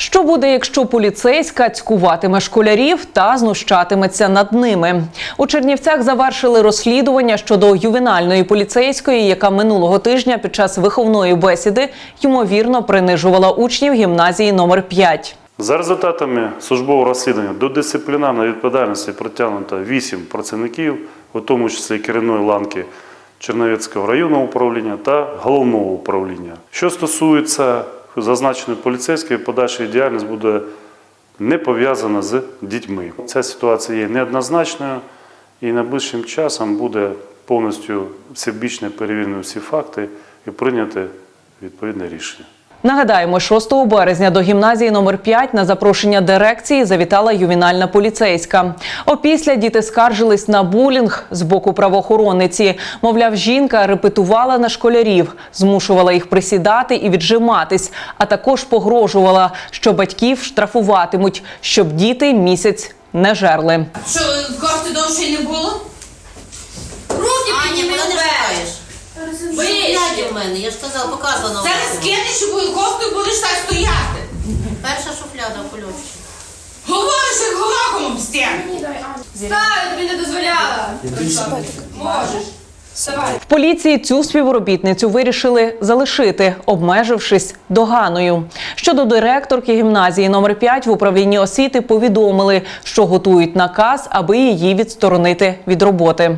Що буде, якщо поліцейська цькуватиме школярів та знущатиметься над ними? У Чернівцях завершили розслідування щодо ювенальної поліцейської, яка минулого тижня під час виховної бесіди ймовірно принижувала учнів гімназії номер 5. За результатами службового розслідування до дисциплінарної відповідальності притягнуто 8 працівників, у тому числі керівної ланки Черновецького районного управління та головного управління. Що стосується зазначеної поліцейської, подальша діяльність буде не пов'язана з дітьми. Ця ситуація є неоднозначною і найближчим часом буде повністю всебічно перевірено всі факти і прийняти відповідне рішення. Нагадаємо, 6 березня до гімназії номер 5 на запрошення дирекції завітала ювенальна поліцейська. Опісля діти скаржились на булінг з боку правоохоронниці. Мовляв, жінка репетувала на школярів, змушувала їх присідати і віджиматись, а також погрожувала, що батьків штрафуватимуть, щоб діти місяць не жерли. Що, кофти довше не було? Руки підніми Вище. В мене, я ж казала, показано. Зараз кинеш, щоб кофту будеш так стояти. Перша шуфляда в кульочці. Говориш, як голоком об стіну. Тобі не дозволяла. Можеш. В поліції цю співробітницю вирішили залишити, обмежившись доганою. Щодо директорки гімназії номер 5 в управлінні освіти повідомили, що готують наказ, аби її відсторонити від роботи.